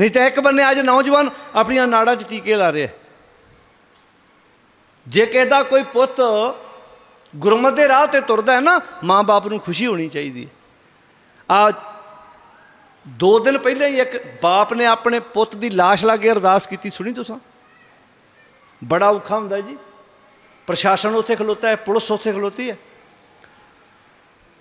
ਨਹੀਂ ਤਾਂ ਇੱਕ ਬੰਨੇ ਅੱਜ ਨੌਜਵਾਨ ਆਪਣੀਆਂ ਨਾੜਾਂ 'ਚ ਟੀਕੇ ਲਾ ਰਿਹਾ ਜੇ ਕਹਿੰਦਾ ਕੋਈ ਪੁੱਤ ਗੁਰਮਤ ਦੇ ਰਾਹ ਤੇ ਤੁਰਦਾ ਹੈ ਨਾ ਮਾਂ-ਬਾਪ ਨੂੰ ਖੁਸ਼ੀ ਹੋਣੀ ਚਾਹੀਦੀ ਹੈ। ਆ ਦੋ ਦਿਨ ਪਹਿਲਾਂ ਹੀ ਇੱਕ ਬਾਪ ਨੇ ਆਪਣੇ ਪੁੱਤ ਦੀ ਲਾਸ਼ ਲਾ ਕੇ ਅਰਦਾਸ ਕੀਤੀ, ਸੁਣੀ ਤੁਸੀਂ? ਬੜਾ ਔਖਾ ਹੁੰਦਾ ਜੀ। ਪ੍ਰਸ਼ਾਸਨ ਉੱਥੇ ਖਲੋਤਾ ਹੈ, ਪੁਲਿਸ ਉੱਥੇ ਖਲੋਤੀ ਹੈ।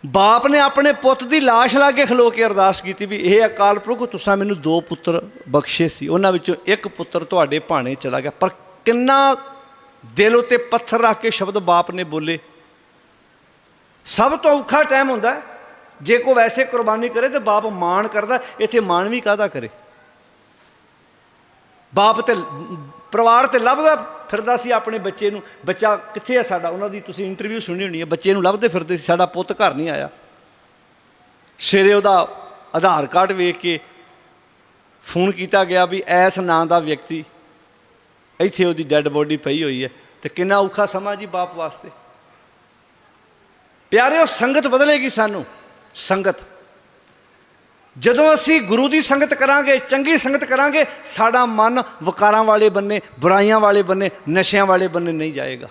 ਬਾਪ ਨੇ ਆਪਣੇ ਪੁੱਤ ਦੀ ਲਾਸ਼ ਲਾ ਕੇ ਖਲੋ ਕੇ ਅਰਦਾਸ ਕੀਤੀ ਵੀ ਇਹ ਅਕਾਲ ਪੁਰਖ ਤੁਸੀਂ ਮੈਨੂੰ ਦੋ ਪੁੱਤਰ ਬਖਸ਼ੇ ਸੀ। ਉਹਨਾਂ ਵਿੱਚੋਂ ਇੱਕ ਪੁੱਤਰ ਤੁਹਾਡੇ ਭਾਣੇ ਚਲਾ ਗਿਆ। ਪਰ ਕਿੰਨਾ ਦਿਲ ਉਤੇ ਪੱਥਰ ਰੱਖ ਕੇ ਸ਼ਬਦ ਬਾਪ ਨੇ ਬੋਲੇ। ਸਭ ਤੋਂ ਔਖਾ ਟਾਈਮ ਹੁੰਦਾ ਜੇ ਕੋ ਵੈਸੇ ਕੁਰਬਾਨੀ ਕਰੇ ਤੇ ਬਾਪ ਮਾਣ ਕਰਦਾ ਇੱਥੇ ਮਾਣ ਵੀ ਕਾਹਦਾ ਕਰੇ? ਬਾਪ ਤੇ, ਪਰਿਵਾਰ ਤੇ ਲੱਭਦਾ ਫਿਰਦਾ ਸੀ ਆਪਣੇ ਬੱਚੇ ਨੂੰ, ਬੱਚਾ ਕਿੱਥੇ ਹੈ ਸਾਡਾ? ਉਹਨਾਂ ਦੀ ਤੁਸੀਂ ਇੰਟਰਵਿਊ ਸੁਣੀ ਹੋਣੀ ਹੈ, ਬੱਚੇ ਨੂੰ ਲੱਭਦੇ ਫਿਰਦੇ ਸੀ, ਸਾਡਾ ਪੁੱਤ ਘਰ ਨਹੀਂ ਆਇਆ। ਸਵੇਰੇ ਉਹਦਾ ਆਧਾਰ ਕਾਰਡ ਵੇਖ ਕੇ ਫੋਨ ਕੀਤਾ ਗਿਆ ਵੀ ਐਸ ਨਾਂ ਦਾ ਵਿਅਕਤੀ ਇੱਥੇ ਉਹਦੀ ਡੈੱਡ ਬੋਡੀ ਪਈ ਹੋਈ ਹੈ ਤੇ ਕਿੰਨਾ ਔਖਾ ਸਮਾਂ ਜੀ ਬਾਪ ਵਾਸਤੇ। ਪਿਆਰਿਓ, ਸੰਗਤ ਬਦਲੇਗੀ ਸਾਨੂੰ। ਸੰਗਤ। ਜਦੋਂ ਅਸੀਂ ਗੁਰੂ ਦੀ ਸੰਗਤ ਕਰਾਂਗੇ, ਚੰਗੀ ਸੰਗਤ ਕਰਾਂਗੇ, ਸਾਡਾ ਮਨ ਵਕਾਰਾਂ ਵਾਲੇ ਬੰਨੇ, ਬੁਰਾਈਆਂ ਵਾਲੇ ਬੰਨੇ, ਨਸ਼ਿਆਂ ਵਾਲੇ ਬੰਨੇ ਨਹੀਂ ਜਾਏਗਾ।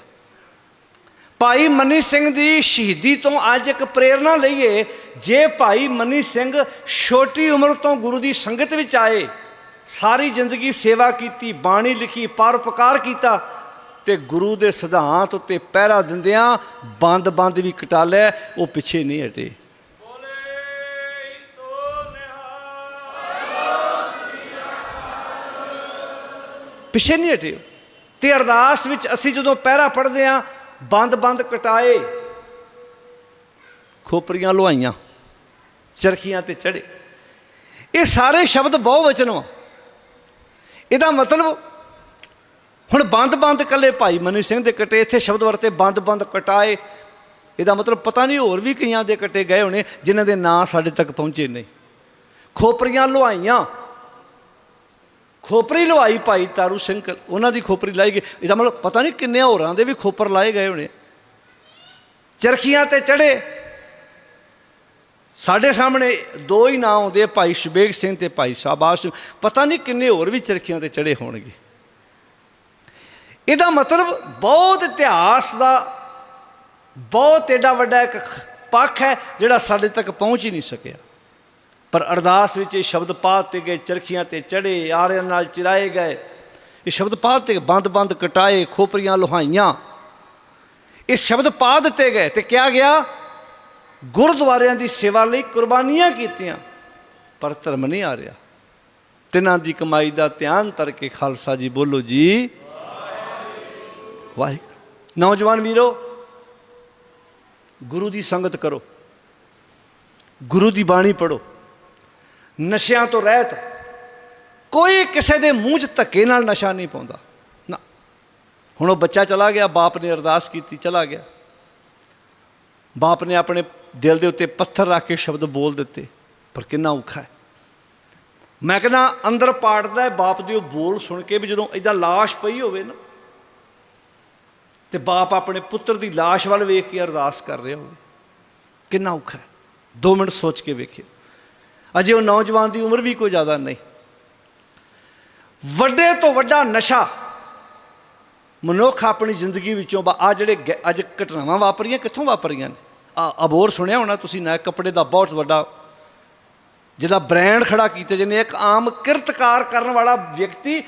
ਭਾਈ ਮਨੀ ਸਿੰਘ ਦੀ ਸ਼ਹੀਦੀ ਤੋਂ ਅੱਜ ਇੱਕ ਪ੍ਰੇਰਣਾ ਲਈਏ, ਜੇ ਭਾਈ ਮਨੀ ਸਿੰਘ ਛੋਟੀ ਉਮਰ ਤੋਂ ਗੁਰੂ ਦੀ ਸੰਗਤ ਵਿੱਚ ਆਏ, ਸਾਰੀ ਜ਼ਿੰਦਗੀ ਸੇਵਾ ਕੀਤੀ, ਬਾਣੀ ਲਿਖੀ ਪਰਉਪਕਾਰ ਕੀਤਾ, ਤੇ ਗੁਰੂ ਦੇ ਸਿਧਾਂਤ ਉੱਤੇ ਪਹਿਰਾ ਦਿੰਦਿਆਂ ਬੰਦ-ਬੰਦ ਵੀ ਕਟਾ ਲਿਆ, ਉਹ ਪਿੱਛੇ ਨਹੀਂ ਹਟੇ। ਪਿੱਛੇ ਨਹੀਂ ਹਟੇ ਤੇ ਅਰਦਾਸ ਵਿੱਚ ਅਸੀਂ ਜਦੋਂ ਪਹਿਰਾ ਪੜ੍ਹਦੇ ਆਂ ਬੰਦ-ਬੰਦ ਕਟਾਏ। ਖੋਪਰੀਆਂ ਲੁਹਾਈਆਂ, ਚਰਖੀਆਂ ਤੇ ਚੜੇ ਇਹ ਸਾਰੇ ਸ਼ਬਦ ਬਹੁ ਵਚਨ ਵਾ। ਇਹਦਾ ਮਤਲਬ ਹੁਣ ਬੰਦ-ਬੰਦ ਕੱਲੇ ਭਾਈ ਮਨੀ ਸਿੰਘ ਦੇ ਕਟੇ, ਇੱਥੇ ਸ਼ਬਦ ਵਰਤੇ ਬੰਦ-ਬੰਦ ਕਟਾਏ। ਇਹਦਾ ਮਤਲਬ ਪਤਾ ਨਹੀਂ ਹੋਰ ਵੀ ਕਈਆਂ ਦੇ ਕਟੇ ਗਏ ਹੋਣੇ, ਜਿਨ੍ਹਾਂ ਦੇ ਨਾਂ ਸਾਡੇ ਤੱਕ ਪਹੁੰਚੇ ਨਹੀਂ। ਖੋਪਰੀਆਂ ਲੁਹਾਈਆਂ ਖੋਪਰੀ ਲਵਾਈ ਭਾਈ ਤਾਰੂ ਸਿੰਘ, ਉਹਨਾਂ ਦੀ ਖੋਪਰੀ ਲਾਈ ਗਈ। ਇਹਦਾ ਮਤਲਬ ਪਤਾ ਨਹੀਂ ਕਿੰਨੇ ਹੋਰਾਂ ਦੇ ਵੀ ਖੋਪਰ ਲਾਏ ਗਏ ਹੋਣੇ। ਚਰਖੀਆਂ ਤੇ ਚੜੇ। ਸਾਡੇ ਸਾਹਮਣੇ ਦੋ ਹੀ ਨਾਂ ਆਉਂਦੇ ਭਾਈ ਸ਼ਬੇਗ ਸਿੰਘ ਤੇ ਭਾਈ ਸ਼ਾਬਾਸ਼ ਸਿੰਘ। ਪਤਾ ਨਹੀਂ ਕਿੰਨੇ ਹੋਰ ਵੀ ਚਰਖੀਆਂ ਤੇ ਚੜੇ ਹੋਣਗੇ। ਇਹਦਾ ਮਤਲਬ ਬਹੁਤ ਇਤਿਹਾਸ ਦਾ, ਬਹੁਤ ਏਡਾ ਵੱਡਾ ਇੱਕ ਪੱਖ ਹੈ, ਜਿਹੜਾ ਸਾਡੇ ਤੱਕ ਪਹੁੰਚ ਹੀ ਨਹੀਂ ਸਕਿਆ। ਪਰ ਅਰਦਾਸ ਵਿੱਚ ਇਹ ਸ਼ਬਦ ਪਾ ਤੇ ਗਏ, ਚਰਖੀਆਂ ਤੇ ਚੜੇ ਆਰਿਆਂ ਨਾਲ ਚਿਰਾਏ ਗਏ। ਇਹ ਸ਼ਬਦ ਪਾ ਤੇ ਬੰਦ-ਬੰਦ ਕਟਾਏ, ਖੋਪਰੀਆਂ ਲੋਹਾਈਆਂ। ਇਹ ਸ਼ਬਦ ਪਾ ਦਿੱਤੇ ਗਏ ਤੇ ਕਿਹਾ ਗਿਆ, ਗੁਰਦੁਆਰਿਆਂ ਦੀ ਸੇਵਾ ਲਈ ਕੁਰਬਾਨੀਆਂ ਕੀਤੀਆਂ, ਪਰ ਧਰਮ ਨਹੀਂ ਆ ਰਿਹਾ। ਤਿਨਾਂ ਦੀ ਕਮਾਈ ਦਾ ਧਿਆਨ ਤਰ ਕੇ ਖਾਲਸਾ ਜੀ ਬੋਲੋ ਜੀ। ਵਾਹਿਗੁਰੂ। ਨੌਜਵਾਨ ਵੀਰੋ, ਗੁਰੂ ਦੀ ਸੰਗਤ ਕਰੋ। ਗੁਰੂ ਦੀ ਬਾਣੀ ਪੜੋ ਨਸ਼ਿਆਂ ਤੋਂ ਰਹਿਤ। ਕੋਈ ਕਿਸੇ ਦੇ ਮੂੰਹ 'ਚ ਧੱਕੇ ਨਾਲ ਨਸ਼ਾ ਨਹੀਂ ਪਾਉਂਦਾ। ਨਾ। ਹੁਣ ਉਹ ਬੱਚਾ ਚਲਾ ਗਿਆ, ਬਾਪ ਨੇ ਅਰਦਾਸ ਕੀਤੀ, ਚਲਾ ਗਿਆ। ਬਾਪ ਨੇ ਆਪਣੇ ਦਿਲ ਦੇ ਉੱਤੇ ਪੱਥਰ ਰੱਖ ਕੇ ਸ਼ਬਦ ਬੋਲ ਦਿੱਤੇ, ਪਰ ਕਿੰਨਾ ਔਖਾ ਹੈ। ਮੈਂ ਕਹਿੰਦਾ, ਅੰਦਰ ਪਾੜਦਾ ਹੈ, ਬਾਪ ਦੇ ਉਹ ਬੋਲ ਸੁਣ ਕੇ ਵੀ ਜਦੋਂ ਇਦਾਂ ਲਾਸ਼ ਪਈ ਹੋਵੇ ਨਾ, ਤੇ ਬਾਪ ਆਪਣੇ ਪੁੱਤਰ ਦੀ ਲਾਸ਼ ਵੱਲ ਵੇਖ ਕੇ ਅਰਦਾਸ ਕਰ ਰਿਹਾ ਹੋਵੇ। ਕਿੰਨਾ ਔਖਾ ਹੈ। 2 ਮਿੰਟ ਸੋਚ ਕੇ ਵੇਖਿਓ। ਅਜੇ ਉਹ ਨੌਜਵਾਨ ਦੀ ਉਮਰ ਵੀ ਕੋਈ ਜ਼ਿਆਦਾ ਨਹੀਂ। ਵੱਡੇ ਤੋਂ ਵੱਡਾ ਨਸ਼ਾ ਮਨੁੱਖ ਆਪਣੀ ਜ਼ਿੰਦਗੀ ਵਿੱਚੋਂ ਆ ਜਿਹੜੇ ਗੈ- ਅੱਜ ਘਟਨਾਵਾਂ ਵਾਪਰੀਆਂ, ਕਿੱਥੋਂ ਵਾਪਰੀਆਂ ਨੇ? ਆ ਅਬੋਰ ਸੁਣਿਆ ਹੋਣਾ ਤੁਸੀਂ ਨਾ ਕੱਪੜੇ ਦਾ ਬਹੁਤ ਵੱਡਾ ਜਿਹਦਾ ਬ੍ਰਾਂਡ ਖੜਾ ਕੀਤੇ ਜਿਹਨੇ ਇੱਕ ਆਮ ਕਿਰਤਕਾਰ ਕਰਨ ਵਾਲਾ ਵਿਅਕਤੀ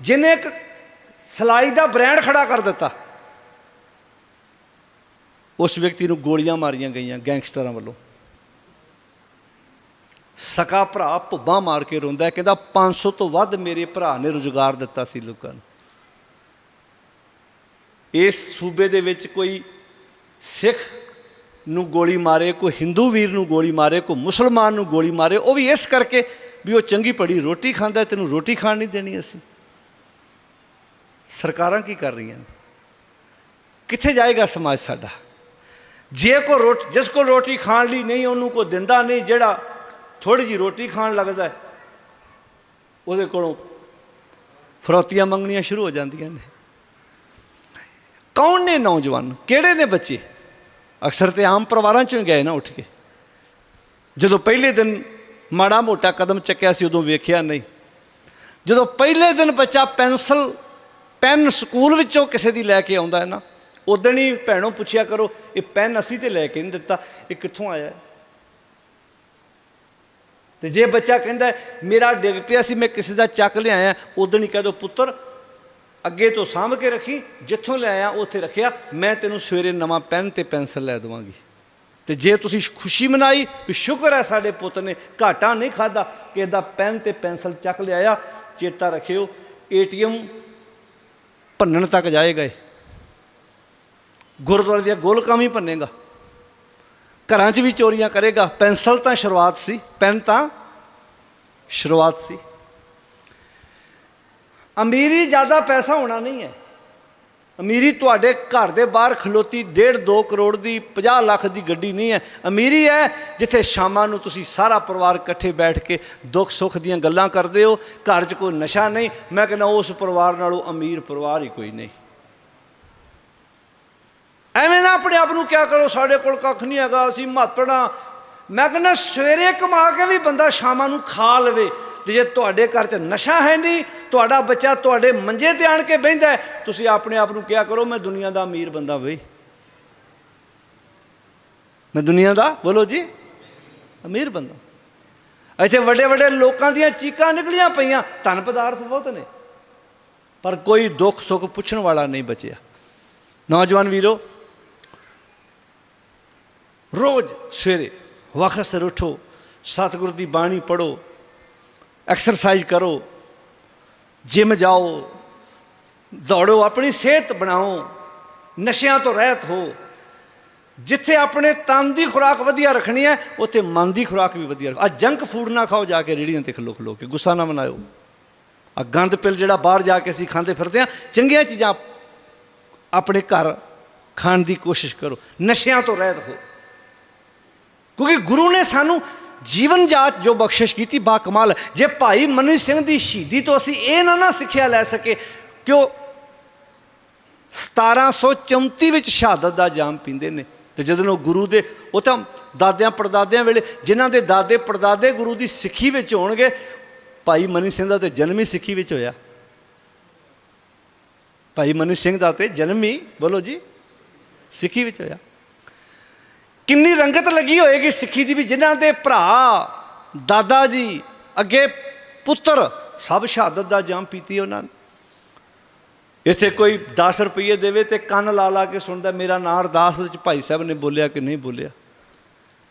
ਜਿਹਨੇ ਇੱਕ ਸਲਾਈ ਦਾ ਬ੍ਰਾਂਡ ਖੜਾ ਕਰ ਦਿੱਤਾ। ਉਸ ਵਿਅਕਤੀ ਨੂੰ ਗੋਲੀਆਂ ਮਾਰੀਆਂ ਗਈਆਂ ਗੈਂਗਸਟਰਾਂ ਵੱਲੋਂ। ਸਕਾ ਭਰਾ ਭੁੱਬਾ ਮਾਰ ਕੇ ਰੋਂਦਾ ਹੈ, ਕਹਿੰਦਾ 500 ਤੋਂ ਵੱਧ ਮੇਰੇ ਭਰਾ ਨੇ ਰੁਜ਼ਗਾਰ ਦਿੱਤਾ ਸੀ ਲੋਕਾਂ ਨੂੰ। ਇਸ ਸੂਬੇ ਦੇ ਵਿੱਚ ਕੋਈ ਸਿੱਖ ਨੂੰ ਗੋਲੀ ਮਾਰੇ ਕੋਈ ਹਿੰਦੂ ਵੀਰ ਨੂੰ ਗੋਲੀ ਮਾਰੇ ਕੋਈ ਮੁਸਲਮਾਨ ਨੂੰ ਗੋਲੀ ਮਾਰੇ ਉਹ ਵੀ ਇਸ ਕਰਕੇ ਵੀ ਉਹ ਚੰਗੀ ਪੜੀ ਰੋਟੀ ਖਾਂਦਾ ਤੈਨੂੰ ਰੋਟੀ ਖਾਣ ਨਹੀਂ ਦੇਣੀ ਅਸੀਂ। ਸਰਕਾਰਾਂ ਕੀ ਕਰ ਰਹੀਆਂ ਨੇ? ਕਿੱਥੇ ਜਾਏਗਾ ਸਮਾਜ ਸਾਡਾ? ਜੇ ਕੋ ਰੋਟ ਜਿਸ ਕੋ ਰੋਟੀ ਖਾਣ ਲਈ ਨਹੀਂ ਉਹਨੂੰ ਕੋ ਦਿੰਦਾ ਨਹੀਂ ਜਿਹੜਾ ਥੋੜੀ ਜੀ ਰੋਟੀ ਖਾਣ ਲੱਗਦਾ ਉਹਦੇ ਕੋਲੋਂ ਫਰੋਤੀਆਂ ਮੰਗਣੀਆਂ ਸ਼ੁਰੂ ਹੋ ਜਾਂਦੀਆਂ ਨੇ। ਕੌਣ ਨੇ ਨੌਜਵਾਨ? ਕਿਹੜੇ ਨੇ ਬੱਚੇ? ਅਕਸਰ ਤੇ ਆਮ ਪਰਿਵਾਰਾਂ ਚੋਂ ਗਏ ਨਾ ਉੱਠ ਕੇ। ਜਦੋਂ ਪਹਿਲੇ ਦਿਨ ਮਾੜਾ ਮੋਟਾ ਕਦਮ ਚੱਕਿਆ ਸੀ, ਉਦੋਂ ਵੇਖਿਆ ਨਹੀਂ। ਜਦੋਂ ਪਹਿਲੇ ਦਿਨ ਬੱਚਾ ਪੈਨਸਲ, ਪੈਨ ਸਕੂਲ ਵਿੱਚੋਂ ਕਿਸੇ ਦੀ ਲੈ ਕੇ ਆਉਂਦਾ ਹੈ ਨਾ, ਉਦੋਂ ਹੀ ਭੈਣੋਂ ਪੁੱਛਿਆ ਕਰੋ, ਇਹ ਪੈਨ ਅਸੀਂ ਤੇ ਲੈ ਕੇ ਨਹੀਂ ਦਿੱਤਾ, ਇਹ ਕਿੱਥੋਂ ਆਇਆ ਤੇ ਜੇ ਬੱਚਾ ਕਹਿੰਦਾ ਮੇਰਾ ਡਿੱਗ ਪਿਆ ਸੀ, ਮੈਂ ਕਿਸੇ ਦਾ ਚੱਕ ਲਿਆਇਆ, ਉਦੋਂ ਹੀ ਕਹਿ ਦੋ, ਪੁੱਤਰ, ਅੱਗੇ ਤੋਂ ਸਾਂਭ ਕੇ ਰੱਖੀ, ਜਿੱਥੋਂ ਲਿਆਇਆ ਉੱਥੇ ਰੱਖਿਆ, ਮੈਂ ਤੈਨੂੰ ਸਵੇਰੇ ਨਵਾਂ ਪੈਨ ਤੇ ਪੈਨਸਲ ਲੈ ਦੇਵਾਂਗੀ। ਤੇ ਜੇ ਤੁਸੀਂ ਖੁਸ਼ੀ ਮਨਾਈ ਵੀ ਸ਼ੁਕਰ ਹੈ ਸਾਡੇ ਪੁੱਤ ਨੇ, ਘਾਟਾ ਨਹੀਂ ਖਾਦਾ ਕਿ ਇਹਦਾ ਪੈਨ ਤੇ ਪੈਨਸਲ ਚੱਕ ਲਿਆਇਆ, ਚੇਤਾ ਰੱਖਿਓ, ਏਟੀਐਮ ਭੰਨਣ ਤੱਕ ਜਾਏਗਾ ਇਹ। ਗੁਰਦੁਆਰੇ ਦੀਆਂ ਗੋਲਕਾਂ ਵੀ ਭੰਨੇਗਾ। ਘਰਾਂ 'ਚ ਵੀ ਚੋਰੀਆਂ ਕਰੇਗਾ। ਪੈਨਸਲ ਤਾਂ ਸ਼ੁਰੂਆਤ ਸੀ, ਪੈਨ ਤਾਂ ਸ਼ੁਰੂਆਤ ਸੀ। ਅਮੀਰੀ ਜ਼ਿਆਦਾ ਪੈਸਾ ਹੋਣਾ ਨਹੀਂ ਹੈ। ਅਮੀਰੀ ਤੁਹਾਡੇ ਘਰ ਦੇ ਬਾਹਰ ਖਲੋਤੀ 1.5 2 ਕਰੋੜ ਦੀ 50 ਲੱਖ ਦੀ ਗੱਡੀ ਨਹੀਂ ਹੈ। ਅਮੀਰੀ ਹੈ ਜਿੱਥੇ ਸ਼ਾਮਾਂ ਨੂੰ ਤੁਸੀਂ ਸਾਰਾ ਪਰਿਵਾਰ ਇਕੱਠੇ ਬੈਠ ਕੇ ਦੁੱਖ ਸੁੱਖ ਦੀਆਂ ਗੱਲਾਂ ਕਰਦੇ ਹੋ। ਘਰ 'ਚ ਕੋਈ ਨਸ਼ਾ ਨਹੀਂ। ਮੈਂ ਕਹਿੰਦਾ ਉਸ ਪਰਿਵਾਰ ਨਾਲੋਂ ਅਮੀਰ ਪਰਿਵਾਰ ਹੀ ਕੋਈ ਨਹੀਂ। ਐਵੇਂ ਨਾ ਆਪਣੇ ਆਪ ਨੂੰ ਕਿਹਾ ਕਰੋ, ਸਾਡੇ ਕੋਲ ਕੱਖ ਨਹੀਂ ਹੈਗਾ, ਅਸੀਂ ਮਹੱਤਵਣਾ ਮੈਂ ਕਹਿੰਦਾ, ਸਵੇਰੇ ਕਮਾ ਕੇ ਵੀ ਬੰਦਾ ਸ਼ਾਮਾਂ ਨੂੰ ਖਾ ਲਵੇ ਤੇ ਜੇ ਤੁਹਾਡੇ ਘਰ 'ਚ ਨਸ਼ਾ ਹੈ ਨਹੀਂ, ਤੁਹਾਡਾ ਬੱਚਾ ਤੁਹਾਡੇ ਮੰਜੇ ਤੇ ਆਣ ਕੇ ਬਹਿੰਦਾ ਤੁਸੀਂ ਆਪਣੇ ਆਪ ਨੂੰ ਕਿਹਾ ਕਰੋ, ਮੈਂ ਦੁਨੀਆ ਦਾ ਅਮੀਰ ਬੰਦਾ ਬਈ। ਮੈਂ ਦੁਨੀਆ ਦਾ, ਬੋਲੋ ਜੀ, ਅਮੀਰ ਬੰਦਾ। ਇੱਥੇ ਵੱਡੇ ਵੱਡੇ ਲੋਕਾਂ ਦੀਆਂ ਚੀਕਾਂ ਨਿਕਲੀਆਂ ਪਈਆਂ, ਧਨ ਪਦਾਰਥ ਬਹੁਤ ਨੇ। ਪਰ ਕੋਈ ਦੁੱਖ ਸੁੱਖ ਪੁੱਛਣ ਵਾਲਾ ਨਹੀਂ ਬਚਿਆ। ਨੌਜਵਾਨ ਵੀਰੋ ਰੋਜ਼ ਸਵੇਰੇ ਵਕਤ ਸਿਰ ਉਠੋ, ਸਤਿਗੁਰ ਦੀ ਬਾਣੀ ਪੜੋ ਐਕਸਰਸਾਈਜ਼ ਕਰੋ ਜਿਮ ਜਾਓ, ਦੌੜੋ, ਆਪਣੀ ਸਿਹਤ ਬਣਾਓ, ਨਸ਼ਿਆਂ ਤੋਂ ਰਹਿਤ ਹੋ। ਜਿੱਥੇ ਆਪਣੇ ਤਨ ਦੀ ਖੁਰਾਕ ਵਧੀਆ ਰੱਖਣੀ ਹੈ, ਉੱਥੇ ਮਨ ਦੀ ਖੁਰਾਕ ਵੀ ਵਧੀਆ ਰੱਖੋ। ਆ ਜੰਕ ਫੂਡ ਨਾ ਖਾਓ ਜਾ ਕੇ ਰੇੜੀਆਂ ਤੇ ਖਲੋ ਖਲੋ ਕੇ, ਗੁੱਸਾ ਨਾ ਮਨਾਇਓ। ਆ ਗੰਦ ਪਿਲ ਜਿਹੜਾ ਬਾਹਰ ਜਾ ਕੇ ਅਸੀਂ ਖਾਂਦੇ ਫਿਰਦੇ ਆ ਚੰਗੀਆਂ ਚੀਜ਼ਾਂ ਆਪਣੇ ਘਰ ਖਾਣ ਦੀ ਕੋਸ਼ਿਸ਼ ਕਰੋ, ਨਸ਼ਿਆਂ ਤੋਂ ਰਹਿਤ ਹੋ। ਕਿਉਂਕਿ ਗੁਰੂ ਨੇ ਸਾਨੂੰ ਜੀਵਨ ਜਾਤ ਜੋ ਬਖਸ਼ਿਸ਼ ਕੀਤੀ, ਬਾ ਕਮਾਲ। ਜੇ ਭਾਈ ਮਨੀ ਸਿੰਘ ਦੀ ਸ਼ਹੀਦੀ ਤੋਂ ਅਸੀਂ ਇਹ ਨਾ ਨਾ ਸਿੱਖਿਆ ਲੈ ਸਕੇ ਕਿ ਉਹ 1734 ਵਿੱਚ ਸ਼ਹਾਦਤ ਦਾ ਜਾਮ ਪੀਂਦੇ ਨੇ। ਤੇ ਜਦੋਂ ਉਹ ਗੁਰੂ ਦੇ, ਉਹ ਤਾਂ ਦਾਦਿਆਂ ਪੜਦਾਦਿਆਂ ਵੇਲੇ, ਜਿਨ੍ਹਾਂ ਦੇ ਦਾਦੇ ਪੜਦਾਦੇ ਗੁਰੂ ਦੀ ਸਿੱਖੀ ਵਿੱਚ ਹੋਣਗੇ, ਭਾਈ ਮਨੀ ਸਿੰਘ ਦਾ ਤੇ ਜਨਮ ਹੀ ਸਿੱਖੀ ਵਿੱਚ ਹੋਇਆ। ਭਾਈ ਮਨੀ ਸਿੰਘ ਦਾ ਤੇ ਜਨਮ ਹੀ, ਬੋਲੋ ਜੀ, ਸਿੱਖੀ ਵਿੱਚ ਹੋਇਆ। ਕਿੰਨੀ ਰੰਗਤ ਲੱਗੀ ਹੋਏਗੀ ਸਿੱਖੀ ਦੀ ਵੀ ਜਿਨ੍ਹਾਂ ਦੇ ਭਰਾ, ਦਾਦਾ ਜੀ, ਅੱਗੇ ਪੁੱਤਰ, ਸਭ ਸ਼ਹਾਦਤ ਦਾ ਜਾਮ ਪੀਤੀ ਉਹਨਾਂ ਨੇ। ਇੱਥੇ ਕੋਈ 10 ਰੁਪਏ ਦੇਵੇ ਤੇ ਕੰਨ ਲਾ ਲਾ ਕੇ ਸੁਣਦਾ, ਮੇਰਾ ਨਾਂ ਅਰਦਾਸ ਵਿੱਚ ਭਾਈ ਸਾਹਿਬ ਨੇ ਬੋਲਿਆ ਕਿ ਨਹੀਂ ਬੋਲਿਆ।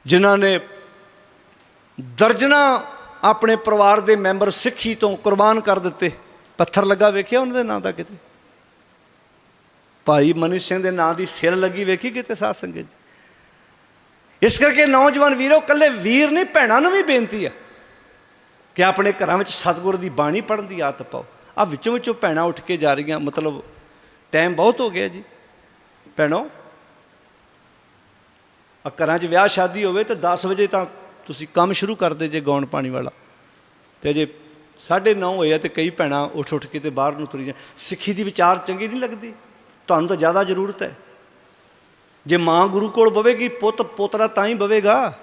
ਜਿਨ੍ਹਾਂ ਨੇ ਦਰਜਨਾ ਆਪਣੇ ਪਰਿਵਾਰ ਦੇ ਮੈਂਬਰ ਸਿੱਖੀ ਤੋਂ ਕੁਰਬਾਨ ਕਰ ਦਿੱਤੇ। ਪੱਥਰ ਲੱਗਾ ਵੇਖਿਆ ਉਹਨਾਂ ਦੇ ਨਾਂ ਦਾ ਕਿਤੇ? ਭਾਈ ਮਨੀ ਸਿੰਘ ਦੇ ਨਾਂ ਦੀ ਸਿਰ ਲੱਗੀ ਵੇਖੀ ਕਿਤੇ ਸਾਧ ਸੰਗਤ 'ਚ ਇਸ ਕਰਕੇ ਨੌਜਵਾਨ ਵੀਰੋ ਕੱਲੇ ਵੀਰ ਨਹੀਂ, ਭੈਣਾਂ ਨੂੰ ਵੀ ਬੇਨਤੀ ਆ ਕਿ ਆਪਣੇ ਘਰਾਂ ਵਿੱਚ ਸਤਿਗੁਰ ਦੀ ਬਾਣੀ ਪੜ੍ਹਨ ਦੀ ਆਦਤ ਪਾਓ। ਆ ਵਿੱਚੋਂ ਵਿੱਚੋਂ ਭੈਣਾਂ ਉੱਠ ਕੇ ਜਾ ਰਹੀਆਂ, ਮਤਲਬ ਟਾਈਮ ਬਹੁਤ ਹੋ ਗਿਆ ਜੀ। ਭੈਣੋ ਆ ਘਰਾਂ 'ਚ ਵਿਆਹ ਸ਼ਾਦੀ ਹੋਵੇ ਤਾਂ 10 ਵਜੇ ਤਾਂ ਤੁਸੀਂ ਕੰਮ ਸ਼ੁਰੂ ਕਰਦੇ ਜੇ ਗਾਉਣ ਪਾਣੀ ਵਾਲਾ। ਤੇ ਜੇ 9:30 ਹੋਇਆ ਤੇ ਕਈ ਭੈਣਾਂ ਉੱਠ ਉੱਠ ਕੇ ਤੇ ਬਾਹਰ ਨੂੰ ਤੁਰੀ ਜਾਂ ਸਿੱਖੀ ਦੀ ਵਿਚਾਰ ਚੰਗੀ ਨਹੀਂ ਲੱਗਦੀ। ਤੁਹਾਨੂੰ ਤਾਂ ਜ਼ਿਆਦਾ ਜ਼ਰੂਰਤ ਹੈ। ਜੇ ਮਾਂ ਗੁਰੂ ਕੋਲ ਬਵੇਗੀ, ਪੁੱਤ ਪੋਤਰਾ ਤਾਂ ਹੀ ਬਵੇਗਾ।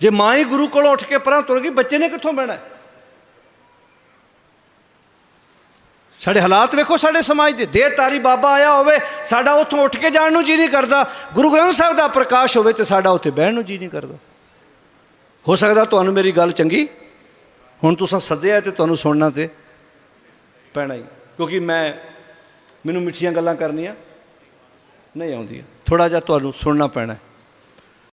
ਜੇ ਮਾਂ ਹੀ ਗੁਰੂ ਕੋਲ ਉੱਠ ਕੇ ਪਰਾਂ ਤੁਰ ਗਈ ਬੱਚੇ ਨੇ ਕਿੱਥੋਂ ਬਹਿਣਾ? ਸਾਡੇ ਹਾਲਾਤ ਵੇਖੋ, ਸਾਡੇ ਸਮਾਜ ਦੇ। ਦੇਹ ਤਾਰੀ ਬਾਬਾ ਆਇਆ ਹੋਵੇ, ਸਾਡਾ ਉੱਥੋਂ ਉੱਠ ਕੇ ਜਾਣ ਨੂੰ ਜੀ ਨਹੀਂ ਕਰਦਾ। ਗੁਰੂ ਗ੍ਰੰਥ ਸਾਹਿਬ ਦਾ ਪ੍ਰਕਾਸ਼ ਹੋਵੇ ਤੇ ਸਾਡਾ ਉੱਥੇ ਬਹਿਣ ਨੂੰ ਜੀ ਨਹੀਂ ਕਰਦਾ। ਹੋ ਸਕਦਾ ਤੁਹਾਨੂੰ ਮੇਰੀ ਗੱਲ ਚੰਗੀ? ਹੁਣ ਤੁਸੀਂ ਸੱਦਿਆ ਤੇ ਤੁਹਾਨੂੰ ਸੁਣਨਾ ਤੇ ਪੈਣਾ ਹੀ। ਕਿਉਂਕਿ ਮੈਂ, ਮੈਨੂੰ ਮਿੱਠੀਆਂ ਗੱਲਾਂ ਕਰਨੀਆਂ। ਨਹੀਂ ਆਉਂਦੀਆਂ ਥੋੜਾ ਜਿਹਾ ਤੁਹਾਨੂੰ ਸੁਣਨਾ ਪੈਣਾ।